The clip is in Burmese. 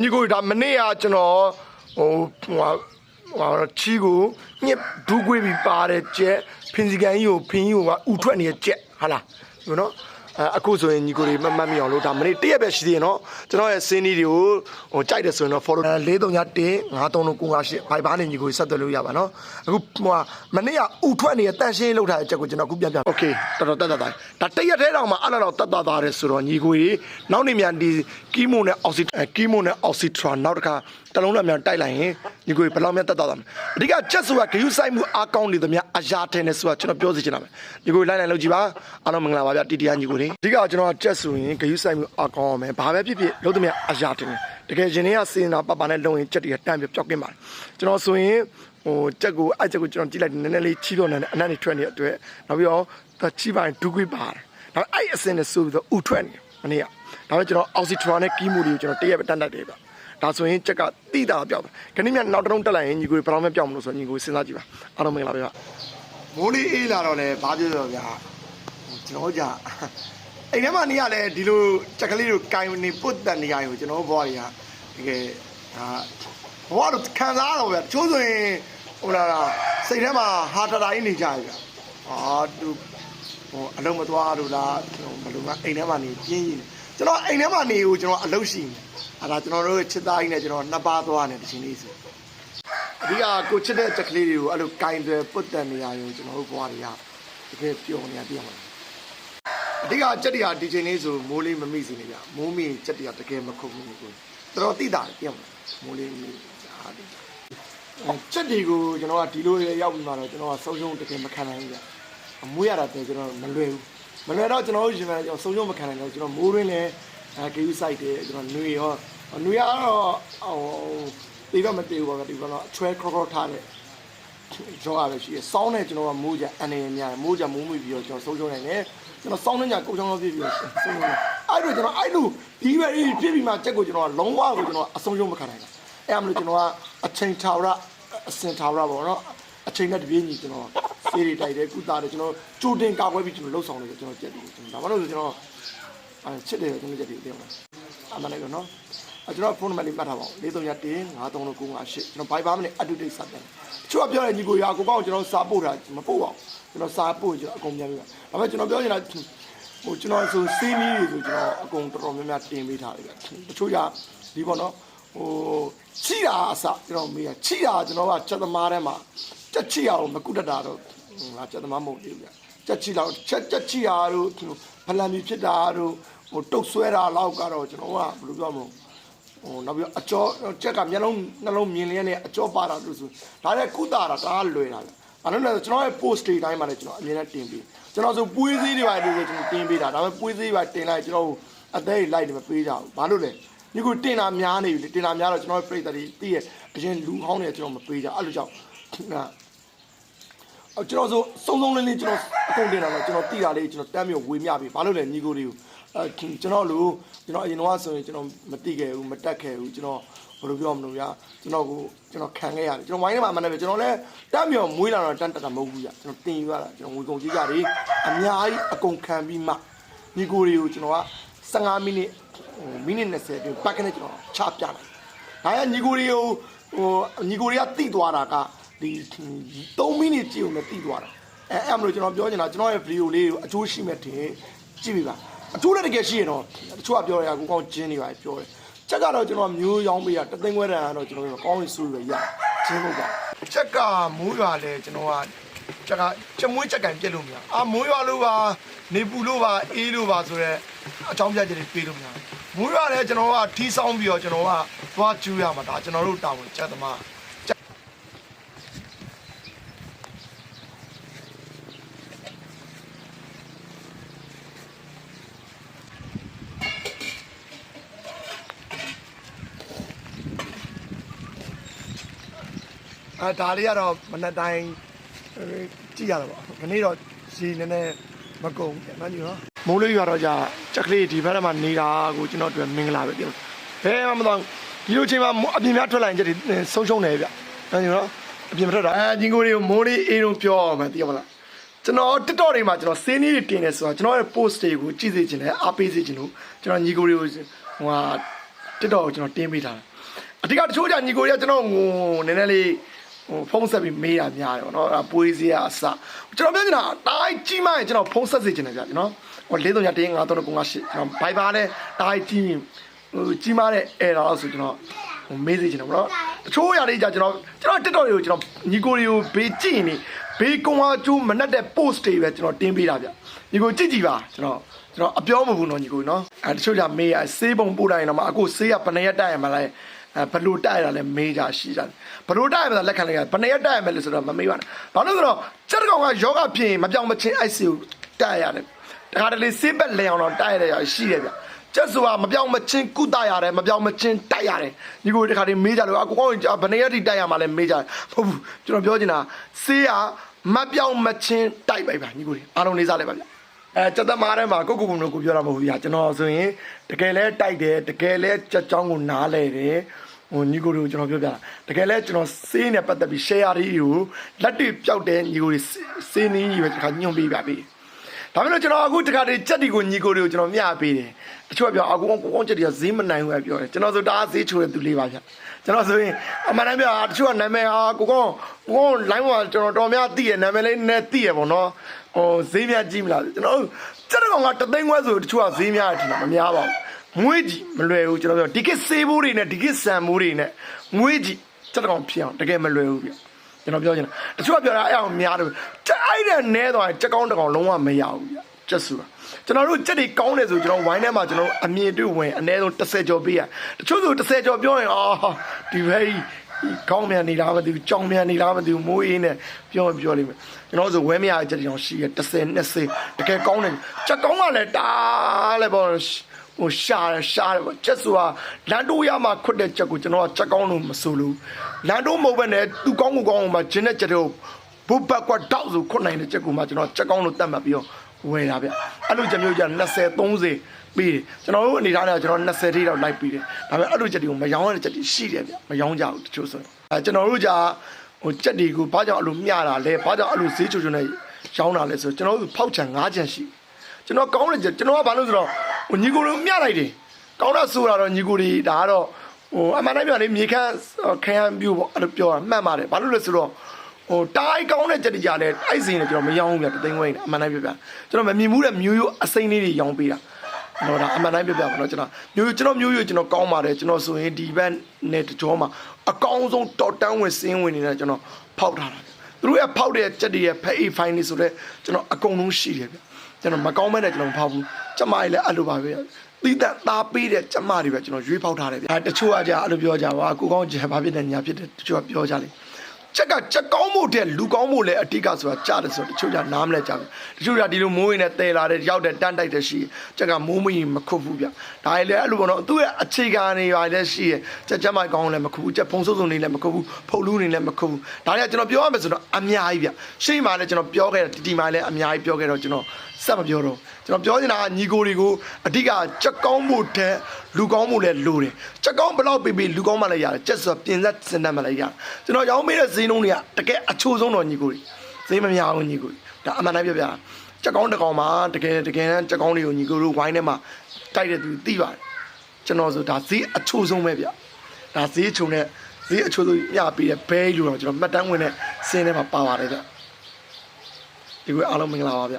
ညီကိုဒါမနေ့ကကျွန်တော်ဟိုဟိုဟာဟိုဟာချီကိုညက်ဒူးကွေးပြီးပါတယ်ကြက်ဖင်စီကန်ကြီးကိုဖင်ကြီးကိုကဥထွက်နေတဲ့ကြက်ဟာလားဟိုနော် အခုဆိုရင်ညီကိုတွေမမတ်မိအောင်လို့ဒါမနေ့တရက်ပဲရှိသေးတယ်နော်ကျွန်တော်ရဲ့စင်းဒီတွေကိုဟိုကြိုက်တယ်ဆိုရင်တော့ follow 4331 5398 Viber နဲ့ညီကိုတွေဆက်သွယ်လို့ရပါနော်အခုဟိုမနေ့ကဥထွက်နေတဲ့တန်ရှင်းလောက်ထားတဲ့အချက်ကိုကျွန်တော်အခုပြန်ပြ Okay တော်တော်တက်တက်သားဒါတရက်ထဲတောင်မှအဲ့လောက်တက်တက်သားတယ်ဆိုတော့ညီကိုတွေနောက်နေ့မြန်ဒီကီမိုနဲ့အောက်ဆီကီမိုနဲ့အောက်ဆီထရာနောက်တစ်ခါတလုံးလောက်မြန်တိုက်လိုက်ရင်ညီကိုတွေဘယ်လောက်မြန်တက်တက်သားမလဲအဓိကချက်ဆိုတာဂယူဆိုင်မှုအကောင့်နေသမျှအရာထဲနဲ့ဆိုတာကျွန်တော်ပြောစီချင်တာပဲညီကိုတွေလိုက်လိုက်လုပ်ကြည့်ပါအားလုံးမင်္ဂလာပါဗျာတီတီယာညီကိုတွေအဓိကကျွန်တော်ချက်ဆိုရင်ဂယုဆိုင်မှုအကောင့်အောင်မယ်ဘာပဲဖြစ်ဖြစ်လို့သမျှအရာထဲနဲ့တကယ်ရင်ထဲကစင်တာပပနဲ့လုံရင်ချက်တွေကတန်းပြပျောက်ကင်းပါတယ်ကျွန်တော်ဆိုရင်ဟိုချက်ကိုအဲ့ချက်ကိုကျွန်တော်ကြည့်လိုက်နည်းနည်းလေးချီတော့နေတယ်အနက်နေထွက်နေတဲ့အတွက်နောက်ပြီးတော့ချီပိုင်းဒူးကွေးပါတယ်ဒါပေမဲ့အဲ့အစင်နဲ့ဆိုပြီးတော့ဥထွက်နေမနေ့ကဒါပေမဲ့ကျွန်တော်အောက်ဆီထရာနဲ့ကီမိုတွေကိုကျွန်တော်တရက်ပဲတန်းတတ်တယ်ဗျဒါဆိုရင်ချက်ကတိတာပြောက်တယ်ခဏမြနောက်တစ်လုံးတက်လိုက်ရင်ညီကိုဘယ်တော့မှပြောက်မလို့ဆိုရင်ညီကိုစဉ်းစားကြည့်ပါအားလုံးမင်္ဂလာပါဗျမိုးလေးအေးလာတော့လေဘာပြောပြောဗျာ ကျွန်တော်じゃအိမ်ထဲမှာနေရလဲဒီလိုချက်ကလေးတို့ကင်နေပုတ်တန်နေရကိုကျွန်တော်ဘွားတွေကတကယ်ဒါဘွားတို့ခံစားတော့ဗျာချိုးဆိုရင်ဟိုလာစိတ်ထဲမှာဟာတတာကြီးနေကြရဗျာအာသူဟိုအလုံးမသွားလို့လားဘယ်လိုမှအိမ်ထဲမှာနေပြင်းရင်ကျွန်တော်အိမ်ထဲမှာနေကိုကျွန်တော်အလုပ်ရှိနေအဲ့ဒါကျွန်တော်တို့ချစ်သားကြီးနဲ့ကျွန်တော်နှစ်ပါးသွားနေတခြင်းလေးဆိုအဓိကကိုချစ်တဲ့ချက်ကလေးတွေကိုအဲ့လိုကင်တယ်ပုတ်တန်နေရရင်ကျွန်တော်တို့ဘွားတွေကတကယ်ပျော်နေရပြရမှာ အဓိကစက်တရားဒီချိန်လေးဆိုမိုးလေးမမိစီနေကြမိုးမိစက်တရားတကယ်မခုတ်ဘူးကိုတော်တော်တိတာပြောင်းမိုးလေးမိဟာတိတာစက်တွေကိုကျွန်တော်ကဒီလိုရောက်ပြီးမှတော့ကျွန်တော်ကဆုံးရှုံးတကယ်မခံနိုင်ဘူးကြအမွေးရတာတည်းကျွန်တော်မလွယ်ဘူးမလွယ်တော့ကျွန်တော်တို့ရှင်မယ်ကျွန်တော်ဆုံးရှုံးမခံနိုင်တော့ကျွန်တော်မိုးရင်းလဲအဲကေယူဆိုင်တယ်ကျွန်တော်နှွေရောနှွေရတော့ဟိုတေတော့မတေဘူးပါကဒီကတော့အချွဲခေါ်ခေါ်ထားတဲ့ကြောရပဲရှိရစောင်းနဲ့ကျွန်တော်ကမိုးကြအနေနဲ့များမိုးကြမိုးမိပြီးတော့ကျွန်တော်ဆုံးရှုံးနိုင်တယ် ကျွန်တော်စောင်းနဲ့ညာကုတ်ချောင်းလို့ပြပြီးတော့ဆုံးရှုံးတယ်အဲ့လိုကျွန်တော်အဲ့လိုဒီပဲဖြစ်ပြီးမှချက်ကိုကျွန်တော်ကလုံးဝကိုကျွန်တော်အဆုံးရှုံးမခံနိုင်ဘူးအဲ့အမလို့ကျွန်တော်ကအချိန်ထာဝရအစင်ထာဝရပေါ့နော်အချိန်နဲ့တပြေးညီကျွန်တော်စေးတွေတိုက်တယ်ကုသတယ်ကျွန်တော်ကြိုတင်ကာကွယ်ပြီးကျွန်တော်လှုပ်ဆောင်နေတယ်ကျွန်တော်ကြက်တယ်ကျွန်တော်ဒါမှမဟုတ်ကျွန်တော်အဲချစ်တယ်ကျွန်တော်ကြက်တယ်ပြောမှာအမှန်လည်းနော်အဲ ကျွန်တော်ဖုန်းနံပါတ်လေးမှတ်ထားပါဦး၄3 1 5 3 9 9 8ကျွန်တော် Viber မှာလည်း up to date စတယ်တချို့ကပြောတယ်ညီကိုရာကိုကောက်ကျွန်တော်စာပို့တာမပို့ပါဘူးကျွန်တော်စာပို့ကျွန်တော်အကုန်ပြန်ပြီးပါဒါပေမဲ့ကျွန်တော်ပြောချင်တာဟိုကျွန်တော်ဆိုစီးမီးတွေဆိုကျွန်တော်အကုန်တော်တော်များများတင်ပေးထားတယ်ဗျတချို့ကဒီပေါ့နော်ဟိုချိတာအစကျွန်တော်မေးရချိတာကျွန်တော်ကစက်သမားထဲမှာတက်ချိရအောင်မကုတတ်တာတော့ငါစက်သမားမဟုတ်ဘူးဗျတက်ချိတော့ချက်ချက်ချိရတို့ဖလန်မီဖြစ်တာတို့ဟိုတုတ်ဆွဲတာလောက်ကတော့ကျွန်တော်ကဘယ်လိုပြောမလဲ ဟိုနောက်ပြီးအကျော်ချက်ကမျက်လုံးနှလုံးမြင်လျက်နဲ့အကျော်ပါတာလို့ဆိုဒါလည်းကုတာတာဒါကလွယ်တာလေအဲ့လိုလဲကျွန်တော်ရဲ့ post တွေတိုင်းမှာလည်းကျွန်တော်အမြင်နဲ့တင်ပြီးကျွန်တော်ဆိုပွေးသေးတွေပါလို့ကျွန်တော်တင်ပေးတာဒါပေမဲ့ပွေးသေးပါတင်လိုက်ကျွန်တော်အသေးလိုက်တယ်မပေးကြဘူးဘာလို့လဲဒီကိုတင်တာများနေပြီတင်တာများတော့ကျွန်တော်ရဲ့ plate တွေတည့်ရဲ့အရင်လူဟောင်းတွေကျွန်တော်မပေးကြအဲ့လိုကြောင့် အကျွန်တော်ဆိုစုံစုံလင်းလင်းကျွန်တော်အကုန်တင်တာတော့ကျွန်တော်တိတာလေးကျွန်တော်တမ်းမြို့ဝေမျှပြီဘာလို့လဲညီကိုတွေကိုအဲကျွန်တော်လူကျွန်တော်အရင်တော့ဆိုရင်ကျွန်တော်မတိခဲ့ဘူးမတက်ခဲ့ဘူးကျွန်တော်ဘယ်လိုပြောမလို့ဗျာကျွန်တော်ကိုကျွန်တော်ခံခဲ့ရတယ်ကျွန်တော်ဝိုင်းထဲမှာအမှန်တကယ်ကျွန်တော်လည်းတက်မြို့မွေးလာတော့တန်တက်တာမဟုတ်ဘူးဗျကျွန်တော်တင်ယူရတာကျွန်တော်ငွေကုန်ကြီးကြတယ်အများကြီးအကုန်ခံပြီးမှညီကိုတွေကိုကျွန်တော်က15မိနစ်ဟိုမိနစ်20အတွင်းပတ်ကနေကျွန်တော်ချပြလိုက်ဒါရညီကိုတွေကိုဟိုညီကိုတွေကတိသွားတာက ဒီ3မိနစ်ကြည့်ုံနဲ့တိသွားတာအဲအဲ့မလို့ကျွန်တော်ပြောချင်တာကျွန်တော်ရဲ့ဗီဒီယိုလေးကိုအကျိုးရှိမဲ့တင်ကြည့်ပြီပါအကျိုးလည်းတကယ်ရှိရင်တော့တချို့ကပြောရတာကိုကောင်းကျင်းနေပါပြောတယ်ချက်ကတော့ကျွန်တော်မျိုးရောင်းပေးရတသိန်းခွဲတန်ကတော့ကျွန်တော်ကောင်းရင်ဆိုးရရကျင်းဖို့ပါချက်ကမိုးရွာလဲကျွန်တော်ကချက်ကချက်မွေးချက်ကန်ပြက်လို့မရအာမိုးရွာလို့ပါနေပူလို့ပါအေးလို့ပါဆိုတော့အချောင်းပြချက်တွေပေးလို့မရမိုးရွာလဲကျွန်တော်ကထီးဆောင်ပြီးတော့ကျွန်တော်ကသွားကျူးရမှာဒါကျွန်တော်တို့တာဝန်ချက်သမား အဲဒါလေးကတော့မနက်တိုင်းကြည့်ရတာပေါ့ခနေ့တော့စီနည်းနည်းမကုန်ဘူးနော်ညီနော်မိုးလေးရွာတော့じゃချက်ကလေးဒီဘက်ထဲမှာနေတာကိုကျွန်တော်တို့မင်္ဂလာပဲပြောဘယ်မှမတော့ဒီလိုချိန်မှာအပြင်များထွက်လာရင်ချက်တွေဆုံးရှုံးတယ်ဗျနော်ညီနော်အပြင်မထွက်တာအဲညီကိုတွေကိုမိုးလေးအေးတော့ပြောအောင်မသိရမလားကျွန်တော် TikTok တွေမှာကျွန်တော်စင်းလေးတွေတင်နေဆိုတာကျွန်တော်ရဲ့ post တွေကိုကြည့်စေချင်တယ်အားပေးစေချင်လို့ကျွန်တော်ညီကိုတွေကိုဟိုဟာ TikTok ကိုကျွန်တော်တင်းပေးထားတယ်အဓိကတချို့ကြညီကိုတွေကကျွန်တော်ငိုနည်းနည်းလေး ဟိုဖုန်းဆက်ပြီးမေးတာများတယ်ဗောနော်အဲ့ပွေးစရာအစကျွန်တော်ပြောချင်တာတိုင်းကြီးမှရင်ကျွန်တော်ဖုန်းဆက်စေချင်တယ်ဗျကျွန်တော်ဟို၄3ညတင်း9 3 9 8ကျွန်တော် Viber နဲ့တိုင်းကြီးဟိုကြီးမားတဲ့ error လို့ဆိုကျွန်တော်ဟိုမေးစေချင်တယ်ဗောနော်တချို့အရာတွေကြကျွန်တော်ကျွန်တော် TikTok တွေကိုကျွန်တော်ညီကိုတွေကိုဘေးကြည့်နေဘေးကုံအားကျိုးမနှက်တဲ့ post တွေပဲကျွန်တော်တင်းပေးတာဗျညီကိုကြည့်ကြည့်ပါကျွန်တော်ကျွန်တော်အပြောမဟုတ်ဘူးနော်ညီကိုနော်အဲတချို့ကြမေးရဆေးပုံပို့လိုက်ရင်တော့မအခုဆေးကဘယ်နှစ်ရက်တိုက်ရမလဲအဲ ဘလို့တိုက်ရတာလဲမေးကြရှိကြတယ်ဘလို့တိုက်ရမလဲလက်ခံလိုက်ရဘယ်နှစ်ရက်တိုက်ရမလဲဆိုတော့မမေးပါနဲ့ဘာလို့လဲဆိုတော့စက်တကောင်ကယောဂဖြစ်ရင်မပြောင်းမချင်းအိုက်စီကိုတိုက်ရတယ်တခါတလေဆေးဘက်လဲအောင်တော့တိုက်ရတဲ့ရရှိတယ်ဗျကျက်ဆိုတာမပြောင်းမချင်းကုသရတယ်မပြောင်းမချင်းတိုက်ရတယ်ညီကိုဒီခါတည်းမေးကြလို့အကိုကောင်းဘယ်နှစ်ရက်ထိတိုက်ရမှာလဲမေးကြတယ်ဟုတ်ဘူးကျွန်တော်ပြောချင်တာဆေးကမပြောင်းမချင်းတိုက်ပိုက်ပါညီကိုအားလုံးလေးစားလိုက်ပါဗျ အဲစက်သမားထဲမှာကိုကိုကုံလို့ကိုပြောတာမဟုတ်ဘူးဗျကျွန်တော်ဆိုရင်တကယ်လဲတိုက်တယ်တကယ်လဲစက်ကြောင်းကိုနားလဲတယ်ဟိုညီကိုတို့ကျွန်တော်ပြောပြတာတကယ်လဲကျွန်တော်စေးနဲ့ပတ်သက်ပြီး share တွေကိုလက်တွေပျောက်တဲ့ညီကိုတွေစေးနည်းကြီးပဲတစ်ခါညွှန်ပေးပါပြီ ဒါပေမဲ့ကျွန်တော်အခုတခါတည်းကြက်တီကိုညီကိုတွေကိုကျွန်တော်မျှပေးတယ်တချို့ကပြောအကူကောကောကြက်တီကဈေးမနိုင်ဘူးပဲပြောတယ်ကျွန်တော်ဆိုတအားဈေးချိုးတဲ့သူလေးပါဗျကျွန်တော်ဆိုရင်အမှန်တမ်းပြောတချို့ကနာမည်ဟာကိုကောကိုကော line မှာကျွန်တော်တော်များသိရနာမည်လေးနဲ့သိရပေါ့နော်ဟိုဈေးများကြီးမလားကျွန်တော်ကြက်တကောင်ကတသိန်းခွဲဆိုတချို့ကဈေးများတယ်ထင်တာမများပါဘူးငွေကြီးမလွယ်ဘူးကျွန်တော်ပြောဒီကစေးဘိုးတွေနဲ့ဒီကဆန်ဘိုးတွေနဲ့ငွေကြီးစက်တကောင်ဖြစ်အောင်တကယ်မလွယ်ဘူးပြ ကျွန်တော်ပြောချင်တာတချို့ကပြောတာအဲ့အောင်များတယ်ကြက်အဲ့တဲ့နဲသွားရင်ကြက်ကောင်းတကောင်လုံးဝမရဘူးပြကြက်ဆိုတာကျွန်တော်တို့ကြက်တွေကောင်းတယ်ဆိုကျွန်တော်ဝိုင်းထဲမှာကျွန်တော်အမြင်တွေ့ဝင်အနည်းဆုံး30ကျော်ပေးရတချို့ဆို30ကျော်ပြောရင်အာဒီဘဲကြီးကောင်းမြန်နေလားမသိဘူးကြောင်မြန်နေလားမသိဘူးမိုးအေးနဲ့ပြောရင်ပြောလိမ့်မယ်ကျွန်တော်ဆိုဝဲမရတဲ့ကြက်တွေတောင်ရှိရ30 20တကယ်ကောင်းတယ်ကြက်ကောင်းကလည်းတားလဲပေါ့ ဟိုရှာတယ်ရှာတယ်ပေါ့ချက်ဆိုတာလန်တိုးရမှာခွတ်တဲ့ချက်ကိုကျွန်တော်ကချက်ကောင်းလို့မဆိုလို့လန်တိုးမဟုတ်ဘဲနဲ့သူကောင်းကိုကောင်းအောင်မှဂျင်းတဲ့ချက်တွေကိုဘုတ်ဘက်ကွက်တောက်ဆိုခွတ်နိုင်တဲ့ချက်ကိုမှကျွန်တော်ချက်ကောင်းလို့တတ်မှတ်ပြီးတော့ဝယ်တာဗျအဲ့လိုချက်မျိုးကြ20 30ပေးတယ်ကျွန်တော်တို့အနေထားနဲ့ကျွန်တော်20ထိတော့လိုက်ပေးတယ်ဒါပေမဲ့အဲ့လိုချက်တွေကိုမရောင်းရတဲ့ချက်တွေရှိတယ်ဗျမရောင်းကြဘူးတချို့ဆိုရင်အဲကျွန်တော်တို့ကြာဟိုချက်တွေကိုဘာကြောင့်အဲ့လိုမျှတာလဲဘာကြောင့်အဲ့လိုဈေးချိုချိုနဲ့ရောင်းတာလဲဆိုတော့ကျွန်တော်တို့ဖောက်ချံ၅ချံရှိကျွန်တော်ကောင်းတဲ့ချက်ကျွန်တော်ကဘာလို့ဆိုတော့ ဟိုညီကိုလိုမျှလိုက်တယ်ကောင်းတာဆိုတာတော့ညီကိုတွေဒါကတော့ဟိုအမှန်တမ်းပြောရင်မြေခန့်ခရမ်းပြူပေါ့အဲ့လိုပြောတာမှတ်ပါတယ်ဘာလို့လဲဆိုတော့ဟိုတိုင်းကောင်းတဲ့ကြက်တကြလဲအဲ့စိန်နဲ့ကျွန်တော်မရောင်းဘူးဗျတသိန်းဝိုင်းအမှန်တမ်းပြောပြကျွန်တော်မမြင်ဘူးတဲ့မျိုးရိုးအစိမ့်လေးတွေရောင်းပေးတာကျွန်တော်ဒါအမှန်တမ်းပြောပြပါတော့ကျွန်တော်မျိုးရိုးကျွန်တော်မျိုးရိုးကျွန်တော်ကောင်းပါတယ်ကျွန်တော်ဆိုရင်ဒီဘက်နဲ့တကြောမှာအကောင်းဆုံးတော်တန်းဝင်စင်းဝင်နေတာကျွန်တော်ဖောက်ထားတာသူတို့ရဲ့ဖောက်တဲ့ကြက်တွေရဲ့ဖက်အေးဖိုင်းနေဆိုတော့ကျွန်တော်အကုန်လုံးရှိတယ်ဗျကျွန်တော်မကောင်းမဲ့နဲ့ကျွန်တော်မဖောက်ဘူး ကျမကြီးလည်းအဲ့လိုပါပဲသီးသက်သားပေးတဲ့ကျမတွေပဲကျွန်တော်ရွေးဖောက်ထားတယ်ဗျာတချို့ကကြာအဲ့လိုပြောကြပါကိုကောင်းကြဘာဖြစ်တယ်ညာဖြစ်တယ်တချို့ကပြောကြလိမ့် ချက်ကချက်ကောင်းမှုတဲ့လူကောင်းမှုလည်းအတိတ်ကဆိုတာကြားတယ်ဆိုတော့တချို့ကနားမလဲကြဘူးတချို့ကဒီလိုမိုးရင်နဲ့တဲလာတယ်ရောက်တယ်တန်းတိုက်တယ်ရှိချက်ကမိုးမရင်မခုတ်ဘူးဗျဒါလည်းအဲ့လိုပေါ့နော်သူ့ရဲ့အခြေခံနေပါလည်းရှိရချက်ချက်မိုက်ကောင်းလည်းမခုတ်ဘူးချက်ဖုံစုံစုံနေလည်းမခုတ်ဘူးဖုတ်လူးနေလည်းမခုတ်ဘူးဒါလည်းကျွန်တော်ပြောရမယ်ဆိုတော့အများကြီးဗျရှေ့မှာလည်းကျွန်တော်ပြောခဲ့တယ်တီတီမှာလည်းအများကြီးပြောခဲ့တော့ကျွန်တော်ဆက်မပြောတော့ကျွန်တော်ပြောနေတာကညီကိုတွေကိုအဓိကချက်ကောင်းမှုတဲ့လူကောင်းမှုလည်းလိုတယ်ချက်ကောင်းဘယ်လောက်ပေးပေးလူကောင်းမှလည်းရတယ်ချက်ဆိုပြင်ဆက်စင်တတ်မှလည်းရတယ်ကျွန်တော်ရောင်းပေးတဲ့ဈေးနှုန်းတွေကတကယ်အချိုးဆုံးတော့ညီကိုတွေဈေးမများဘူးညီကိုတွေဒါအမှန်တမ်းပြောပြတာချက်ကောင်းတစ်ကောင်မှာတကယ်တကယ်ချက်ကောင်းတွေကိုညီကိုတို့ဝိုင်းထဲမှာတိုက်တဲ့သူသိပါတယ်ကျွန်တော်ဆိုဒါဈေးအချိုးဆုံးပဲဗျဒါဈေးချုံတဲ့ဈေးအချိုးဆုံးညပေးတဲ့ဘဲလို့တော့ကျွန်တော်မှတ်တမ်းဝင်တဲ့စင်းထဲမှာပါပါတယ်ဗျဒီကွအားလုံးမင်္ဂလာပါဗျ